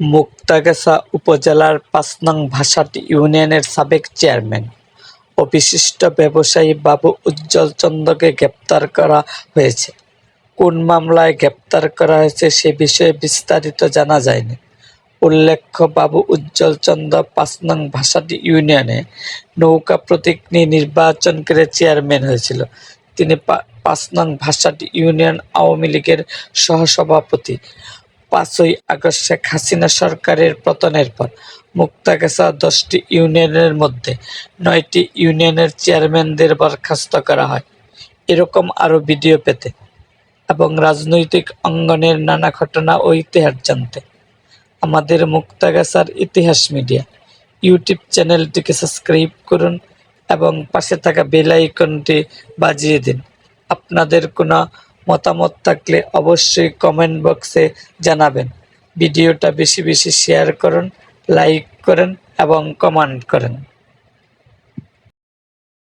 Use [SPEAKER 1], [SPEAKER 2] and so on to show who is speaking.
[SPEAKER 1] মুক্তাগাছা উপজেলার পাঁচ নং ইউনিয়নের সাবেক চেয়ারম্যান। ও বিশিষ্ট ব্যবসায়ী বাবু উজ্জ্বল চন্দ্রকে গ্রেপ্তার করা হয়েছে। কোন মামলায় গ্রেপ্তার করা হয়েছে সে বিষয়ে বিস্তারিত জানা যায়নি। উল্লেখ্য, বাবু উজ্জ্বল চন্দ্র পাঁচ নং ভাষাটি ইউনিয়নে নৌকা প্রতীক নিয়ে নির্বাচন করে চেয়ারম্যান হয়েছিল। তিনি পাঁচ নং ভাষাটি ইউনিয়ন আওয়ামী লীগের সহসভাপতি। পাঁচই আগস্ট শেখ হাসিনা সরকারের পতনের পর, মুক্তাগাছা দশটি ইউনিয়নের মধ্যে নয়টি ইউনিয়নের চেয়ারম্যানদের বরখাস্ত করা হয়। এরকম আরও ভিডিও পেতে এবং রাজনৈতিক অঙ্গনের নানা ঘটনা ও ইতিহাস জানতে আমাদের মুক্তাগাছার ইতিহাস মিডিয়া ইউটিউব চ্যানেলটিকে সাবস্ক্রাইব করুন এবং পাশে থাকা বেল আইকনটি বাজিয়ে দিন। আপনাদের কোনো মতামত থাকলে অবশ্যই কমেন্ট বক্সে জানাবেন। ভিডিওটা বেশি বেশি শেয়ার করুন লাইক করেন এবং কমেন্ট করেন।